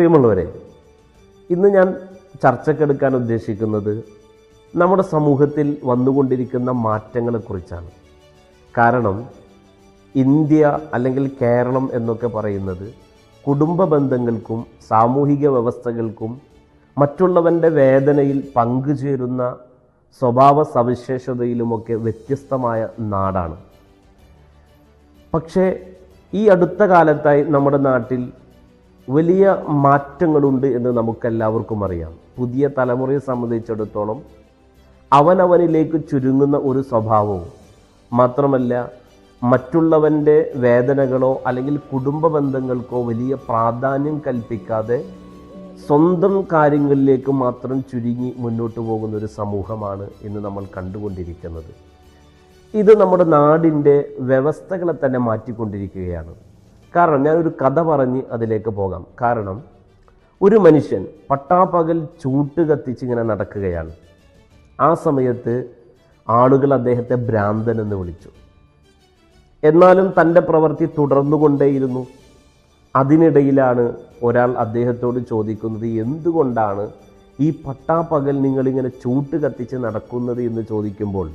പ്രിയമുള്ളവരെ ഇന്ന് ഞാൻ ചർച്ചക്കെടുക്കാൻ ഉദ്ദേശിക്കുന്നത് നമ്മുടെ സമൂഹത്തിൽ വന്നുകൊണ്ടിരിക്കുന്ന മാറ്റങ്ങളെക്കുറിച്ചാണ്. കാരണം ഇന്ത്യ അല്ലെങ്കിൽ കേരളം എന്നൊക്കെ പറയുന്നത് കുടുംബ ബന്ധങ്ങൾക്കും സാമൂഹിക വ്യവസ്ഥകൾക്കും മറ്റുള്ളവന്റെ വേദനയിൽ പങ്കുചേരുന്ന സ്വഭാവ സവിശേഷതയിലുമൊക്കെ വ്യത്യസ്തമായ നാടാണ്. പക്ഷേ ഈ അടുത്ത കാലത്തായി നമ്മുടെ നാട്ടിൽ വലിയ മാറ്റങ്ങളുണ്ട് എന്ന് നമുക്കെല്ലാവർക്കും അറിയാം. പുതിയ തലമുറയെ സംബന്ധിച്ചിടത്തോളം അവനവനിലേക്ക് ചുരുങ്ങുന്ന ഒരു സ്വഭാവവും മാത്രമല്ല മറ്റുള്ളവന്റെ വേദനകളോ അല്ലെങ്കിൽ കുടുംബ ബന്ധങ്ങൾക്കോ വലിയ പ്രാധാന്യം കൽപ്പിക്കാതെ സ്വന്തം കാര്യങ്ങളിലേക്ക് മാത്രം ചുരുങ്ങി മുന്നോട്ട് പോകുന്ന ഒരു സമൂഹമാണ് ഇന്ന് നമ്മൾ കണ്ടുകൊണ്ടിരിക്കുന്നത്. ഇത് നമ്മുടെ നാടിന്റെ വ്യവസ്ഥകളെ തന്നെ മാറ്റിക്കൊണ്ടിരിക്കുകയാണ്. കാരണം ഞാനൊരു കഥ പറഞ്ഞ് അതിലേക്ക് പോകാം. കാരണം ഒരു മനുഷ്യൻ പട്ടാപ്പകൽ ചൂട്ട് കത്തിച്ച് ഇങ്ങനെ നടക്കുകയാണ്. ആ സമയത്ത് ആളുകൾ അദ്ദേഹത്തെ ഭ്രാന്തൻ എന്ന് വിളിച്ചു. എന്നാലും തന്റെ പ്രവൃത്തി തുടർന്നുകൊണ്ടേയിരുന്നു. അതിനിടയിലാണ് ഒരാൾ അദ്ദേഹത്തോട് ചോദിക്കുന്നത് എന്തുകൊണ്ടാണ് ഈ പട്ടാപ്പകൽ നിങ്ങളിങ്ങനെ ചൂട്ട് കത്തിച്ച് നടക്കുന്നത്? എന്ന് ചോദിക്കുമ്പോൾ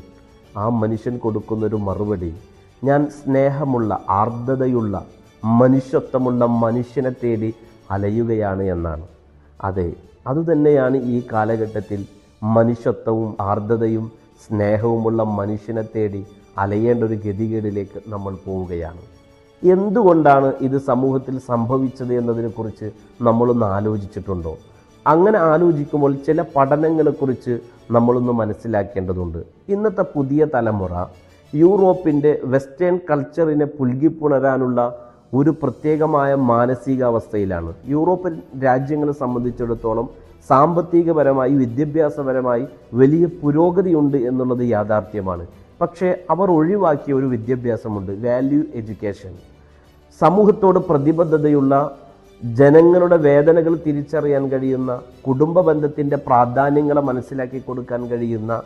ആ മനുഷ്യൻ കൊടുക്കുന്നൊരു മറുപടി ഞാൻ സ്നേഹമുള്ള ആർദ്രതയുള്ള മനുഷ്യത്വമുള്ള മനുഷ്യനെ തേടി അലയുകയാണ് എന്നാണ്. അതെ അതുതന്നെയാണ് ഈ കാലഘട്ടത്തിൽ മനുഷ്യത്വവും ആർദ്രതയും സ്നേഹവുമുള്ള മനുഷ്യനെ തേടി അലയേണ്ട ഒരു ഗതികേടിലേക്ക് നമ്മൾ പോവുകയാണ്. എന്തുകൊണ്ടാണ് ഇത് സമൂഹത്തിൽ സംഭവിച്ചത് എന്നതിനെക്കുറിച്ച് നമ്മളൊന്ന് ആലോചിച്ചിട്ടുണ്ടോ? അങ്ങനെ ആലോചിക്കുമ്പോൾ ചില പഠനങ്ങളെക്കുറിച്ച് നമ്മളൊന്ന് മനസ്സിലാക്കേണ്ടതുണ്ട്. ഇന്നത്തെ പുതിയ തലമുറ യൂറോപ്പിന്റെ വെസ്റ്റേൺ കൾച്ചറിനെ പുൽകിപ്പുണരാനുള്ള ഒരു പ്രത്യേകമായ മാനസികാവസ്ഥയിലാണ്. യൂറോപ്യൻ രാജ്യങ്ങളെ സംബന്ധിച്ചിടത്തോളം സാമ്പത്തികപരമായി വിദ്യാഭ്യാസപരമായി വലിയ പുരോഗതിയുണ്ട് എന്നുള്ളത് യാഥാർത്ഥ്യമാണ്. പക്ഷേ അവർ ഒഴിവാക്കിയ ഒരു വിദ്യാഭ്യാസമുണ്ട് വാല്യൂ എഡ്യൂക്കേഷൻ സമൂഹത്തോട് പ്രതിബദ്ധതയുള്ള ജനങ്ങളുടെ വേദനകൾ തിരിച്ചറിയാൻ കഴിയുന്ന കുടുംബ ബന്ധത്തിന്റെ പ്രാധാന്യങ്ങളെ മനസ്സിലാക്കി കൊടുക്കാൻ കഴിയുന്ന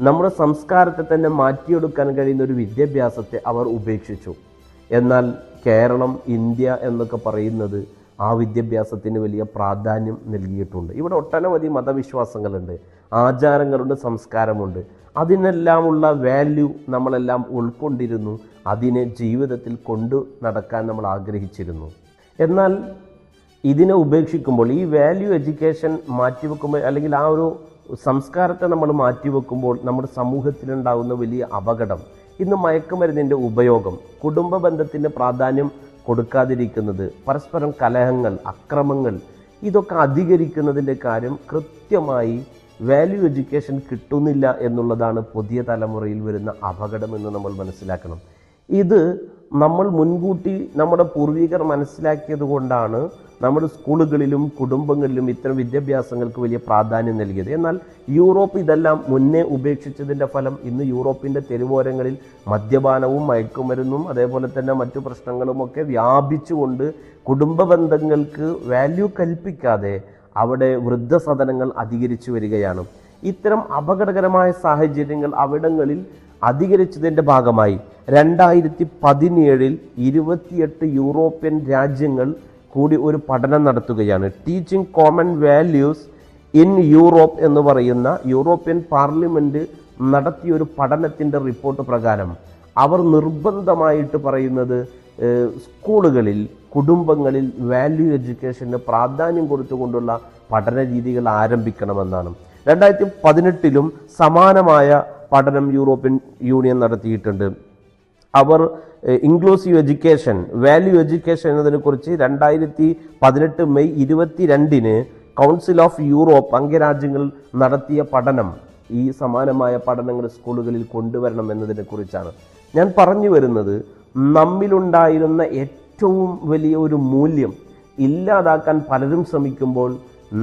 നമ്മുടെ സംസ്കാരത്തെ തന്നെ മാറ്റിയെടുക്കാൻ കഴിയുന്ന ഒരു വിദ്യാഭ്യാസത്തെ അവർ ഉപേക്ഷിച്ചു. എന്നാൽ കേരളം ഇന്ത്യ എന്നൊക്കെ പറയുന്നത് ആ വിദ്യാഭ്യാസത്തിന് വലിയ പ്രാധാന്യം നൽകിയിട്ടുണ്ട്. ഇവിടെ ഒട്ടനവധി മതവിശ്വാസങ്ങളുണ്ട് ആചാരങ്ങളുണ്ട് സംസ്കാരമുണ്ട്. അതിനെല്ലാമുള്ള വാല്യൂ നമ്മളെല്ലാം ഉൾക്കൊണ്ടിരുന്നു അതിനെ ജീവിതത്തിൽ കൊണ്ടു നടക്കാൻ നമ്മൾ ആഗ്രഹിച്ചിരുന്നു. എന്നാൽ ഇതിനെ ഉപേക്ഷിക്കുമ്പോൾ ഈ വാല്യൂ എഡ്യൂക്കേഷൻ മാറ്റിവെക്കുമ്പോൾ അല്ലെങ്കിൽ ആ ഒരു സംസ്കാരത്തെ നമ്മൾ മാറ്റിവെക്കുമ്പോൾ നമ്മുടെ സമൂഹത്തിലുണ്ടാകുന്ന വലിയ അപകടം ഇന്ന് മയക്കുമരുന്നിന്റെ ഉപയോഗം കുടുംബ ബന്ധത്തിന്റെ പ്രാധാന്യം കൊടുക്കാതിരിക്കുന്നത് പരസ്പരം കലഹങ്ങൾ അക്രമങ്ങൾ ഇതൊക്കെ അധികരിക്കുന്നതിന്റെ കാര്യം കൃത്യമായി വാല്യൂ എഡ്യൂക്കേഷൻ കിട്ടുന്നില്ല എന്നുള്ളതാണ് പുതിയ തലമുറയിൽ വരുന്ന അപകടം എന്ന് നമ്മൾ മനസ്സിലാക്കണം. ഇത് നമ്മൾ മുൻകൂട്ടി നമ്മുടെ പൂർവികർ മനസ്സിലാക്കിയത് കൊണ്ടാണ് നമ്മുടെ സ്കൂളുകളിലും കുടുംബങ്ങളിലും ഇത്തരം വിദ്യാഭ്യാസങ്ങൾക്ക് വലിയ പ്രാധാന്യം നൽകിയത്. എന്നാൽ യൂറോപ്പ് ഇതെല്ലാം മുന്നേ ഉപേക്ഷിച്ചതിന്റെ ഫലം ഇന്ന് യൂറോപ്പിന്റെ തെരുവോരങ്ങളിൽ മദ്യപാനവും മയക്കുമരുന്നും അതേപോലെ തന്നെ മറ്റു പ്രശ്നങ്ങളുമൊക്കെ വ്യാപിച്ചുകൊണ്ട് കുടുംബ ബന്ധങ്ങൾക്ക് വാല്യൂ കൽപ്പിക്കാതെ അവിടെ വൃദ്ധസദനങ്ങൾ അധികരിച്ചു വരികയാണ്. ഇത്തരം അപകടകരമായ സാഹചര്യങ്ങൾ അവിടങ്ങളിൽ അധികരിച്ചതിന്റെ ഭാഗമായി രണ്ടായിരത്തി പതിനേഴിൽ ഇരുപത്തിയെട്ട് യൂറോപ്യൻ രാജ്യങ്ങൾ കൂടി ഒരു പഠനം നടത്തുകയാണ്. Teaching common values in Europe എന്ന് പറയുന്ന യൂറോപ്യൻ പാർലമെന്റ് നടത്തിയ ഒരു പഠനത്തിന്റെ റിപ്പോർട്ട് പ്രകാരം അവർ നിർബന്ധമായിട്ട് പറയുന്നത് സ്കൂളുകളിൽ കുടുംബങ്ങളിൽ വാല്യൂ എഡ്യൂക്കേഷന് പ്രാധാന്യം കൊടുത്തുകൊണ്ടുള്ള പഠന രീതികൾ ആരംഭിക്കണമെന്നാണ്. രണ്ടായിരത്തി പതിനെട്ടിലും സമാനമായ പഠനം യൂറോപ്യൻ യൂണിയൻ നടത്തിയിട്ടുണ്ട്. അവർ ഇൻക്ലൂസീവ് എഡ്യൂക്കേഷൻ വാല്യൂ എഡ്യൂക്കേഷൻ എന്നതിനെക്കുറിച്ച് രണ്ടായിരത്തി പതിനെട്ട് മെയ് ഇരുപത്തി രണ്ടിന് കൗൺസിൽ ഓഫ് യൂറോപ്പ് അംഗരാജ്യങ്ങൾ നടത്തിയ പഠനം ഈ സമാനമായ പഠനങ്ങൾ സ്കൂളുകളിൽ കൊണ്ടുവരണം എന്നതിനെക്കുറിച്ചാണ് ഞാൻ പറഞ്ഞു വരുന്നത് നമ്മിലുണ്ടായിരുന്ന ഏറ്റവും വലിയ ഒരു മൂല്യം ഇല്ലാതാക്കാൻ പലരും ശ്രമിക്കുമ്പോൾ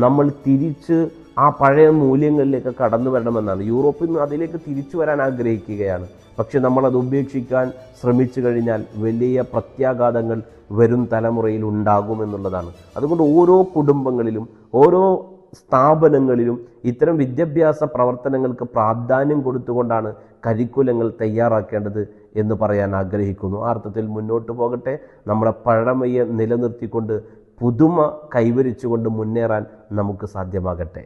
നമ്മൾ തിരിച്ച് ആ പഴയ മൂല്യങ്ങളിലേക്ക് കടന്നു വരണമെന്നാണ്. യൂറോപ്പിൽ നിന്ന് അതിലേക്ക് തിരിച്ചു വരാൻ ആഗ്രഹിക്കുകയാണ്. പക്ഷെ നമ്മളത് ഉപേക്ഷിക്കാൻ ശ്രമിച്ചു കഴിഞ്ഞാൽ വലിയ പ്രത്യാഘാതങ്ങൾ വരും തലമുറയിൽ ഉണ്ടാകുമെന്നുള്ളതാണ് അതുകൊണ്ട് ഓരോ കുടുംബങ്ങളിലും ഓരോ സ്ഥാപനങ്ങളിലും ഇത്തരം വിദ്യാഭ്യാസ പ്രവർത്തനങ്ങൾക്ക് പ്രാധാന്യം കൊടുത്തുകൊണ്ടാണ് കരിക്കുലങ്ങൾ തയ്യാറാക്കേണ്ടത് എന്ന് പറയാൻ ആഗ്രഹിക്കുന്നു. ആ അർത്ഥത്തിൽ മുന്നോട്ട് പോകട്ടെ. നമ്മുടെ പഴമയെ നിലനിർത്തിക്കൊണ്ട് പുതുമ കൈവരിച്ചുകൊണ്ട് മുന്നേറാൻ നമുക്ക് സാധ്യമാകട്ടെ.